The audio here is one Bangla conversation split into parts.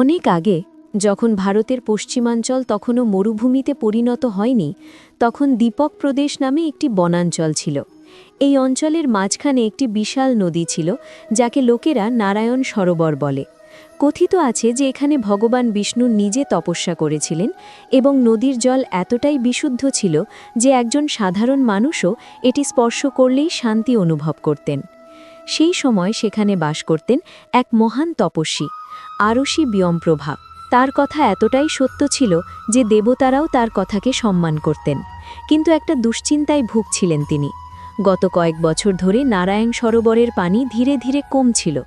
অনেক আগে, যখন ভারতের পশ্চিমাঞ্চল তখনও মরুভূমিতে পরিণত হয়নি, তখন দীপক প্রদেশ নামে একটি বনাঞ্চল ছিল। এই অঞ্চলের মাঝখানে একটি বিশাল নদী ছিল, যাকে লোকেরা নারায়ণ সরোবর বলে। কথিত আছে যে এখানে ভগবান বিষ্ণু নিজে তপস্যা করেছিলেন এবং নদীর জল এতটাই বিশুদ্ধ ছিল যে একজন সাধারণ মানুষও এটি স্পর্শ করলেই শান্তি অনুভব করতেন। সেই সময় সেখানে বাস করতেন এক মহান তপস্বী। আরশি বিয়মপ্রভা। তার কথা এতটাই সত্য ছিল যে দেবতারাও তার কথাকে সম্মান করতেন। কিন্তু একটা দুশ্চিন্তায় ভুগছিলেন তিনি। গত কয়েক বছর ধরে নারায়ণ সরোবরের পানি ধীরে ধীরে কমছিল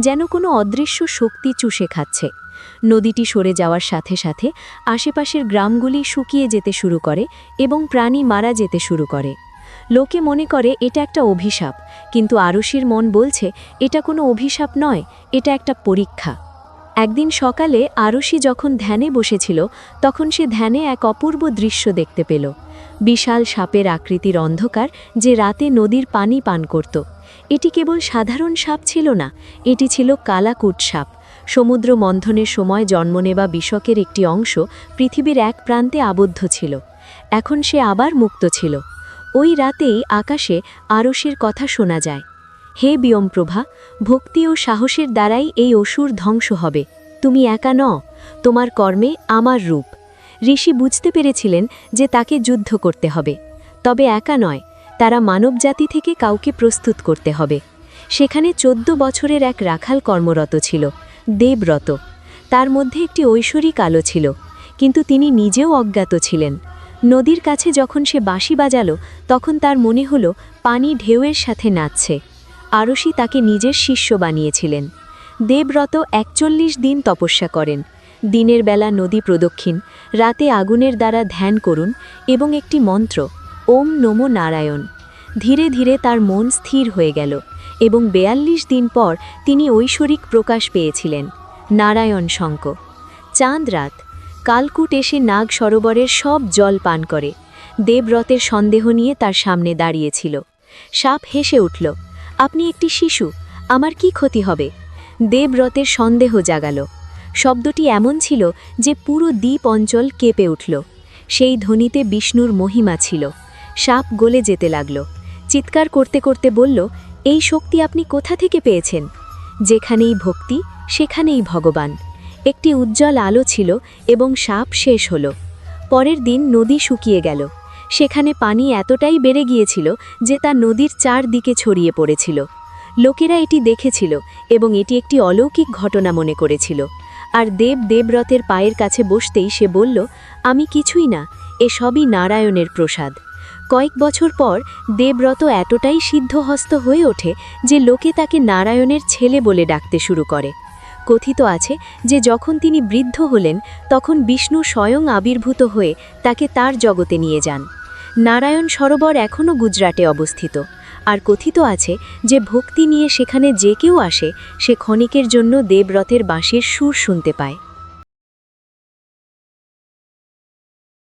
যেন কোনো অদৃশ্য শক্তি চুষে খাচ্ছে। নদীটি সরে যাওয়ার সাথে সাথে আশেপাশের গ্রামগুলি শুকিয়ে যেতে শুরু করে এবং প্রাণী মারা যেতে শুরু করে। লোকে মনে করে এটা একটা অভিশাপ, কিন্তু আরশির মন বলছে, এটা কোনো অভিশাপ নয়, এটা একটা পরীক্ষা। একদিন সকালে আরশি যখন ধ্যানে বসেছিল, তখন সে ধ্যানে এক অপূর্ব দৃশ্য দেখতে পেল। বিশাল সাপের আকৃতির অন্ধকার যে রাতে নদীর পানি পান করত। এটি কেবল সাধারণ সাপ ছিল না, এটি ছিল কালাকুট সাপ। সমুদ্র মন্থনের সময় জন্ম নেওয়া বিষকের একটি অংশ পৃথিবীর এক প্রান্তে আবদ্ধ ছিল। এখন সে আবার মুক্ত ছিল। ওই রাতেই আকাশে আরশির কথা শোনা যায়। হে বিয়মপ্রভা, ভক্তি ও সাহসের দ্বারাই এই অসুর ধ্বংস হবে। তুমি একা ন তোমার কর্মে আমার রূপ। ঋষি বুঝতে পেরেছিলেন যে তাকে যুদ্ধ করতে হবে। তবে একা নয়, তারা মানবজাতি থেকে কাউকে প্রস্তুত করতে হবে। সেখানে চোদ্দ বছরের এক রাখাল কর্মরত ছিল দেবরত তার মধ্যে একটি ঐশ্বরিক আলো ছিল, কিন্তু তিনি নিজেও অজ্ঞাত ছিলেন। নদীর কাছে যখন সে বাঁশি বাজালো, তখন তার মনে হলো, পানি ঢেউয়ের সাথে নাচছে। আরশি তাকে নিজের শিষ্য বানিয়েছিলেন। দেবরত একচল্লিশ দিন তপস্যা করেন। দিনের বেলা নদী প্রদক্ষিণ, রাতে আগুনের দ্বারা ধ্যান করুন এবং একটি মন্ত্র, ওম নমো নারায়ণ। ধীরে ধীরে তার মন স্থির হয়ে গেল এবং বেয়াল্লিশ দিন পর তিনি ঐশ্বরিক প্রকাশ পেয়েছিলেন, নারায়ণ শঙ্ক চাঁদ রাত, কালকুট এসে নাগ সরোবরের সব জল পান করে। দেবরতের সন্দেহ নিয়ে তার সামনে দাঁড়িয়েছিল। সাপ হেসে উঠল আপনি একটি শিশু, আমার কি ক্ষতি হবে? দেবব্রতের সন্দেহ জাগাল। শব্দটি এমন ছিল যে পুরো দ্বীপ অঞ্চল কেঁপে উঠল। সেই ধ্বনিতে বিষ্ণুর মহিমা ছিল। সাপ গলে যেতে লাগল। চিৎকার করতে করতে বলল, এই শক্তি আপনি কোথা থেকে পেয়েছেন? যেখানেই ভক্তি, সেখানেই ভগবান। একটি উজ্জ্বল আলো ছিল এবং সাপ শেষ হল। পরের দিন নদী শুকিয়ে গেল। সেখানে পানি এতটাই বেড়ে গিয়েছিল যে তা নদীর চারদিকে ছড়িয়ে পড়েছিল। লোকেরা এটি দেখেছিল এবং এটি একটি অলৌকিক ঘটনা মনে করেছিল। আর দেব দেবরথের পায়ের কাছে বসতেই সে বলল, আমি কিছুই না, এ সবই নারায়ণের প্রসাদ। কয়েক বছর পর দেবরত এতটাই সিদ্ধহস্ত হয়ে ওঠে যে লোকে তাকে নারায়ণের ছেলে বলে ডাকতে শুরু করে। কথিত আছে যে যখন তিনি বৃদ্ধ হলেন, তখন বিষ্ণু স্বয়ং আবির্ভূত হয়ে তাকে তার জগতে নিয়ে যান। নারায়ণ সরোবর এখনও গুজরাটে অবস্থিত। আর কথিত আছে যে ভক্তি নিয়ে সেখানে যে কেউ আসে, সে ক্ষণিকের জন্য দেবরথের বাঁশের সুর শুনতে পায়।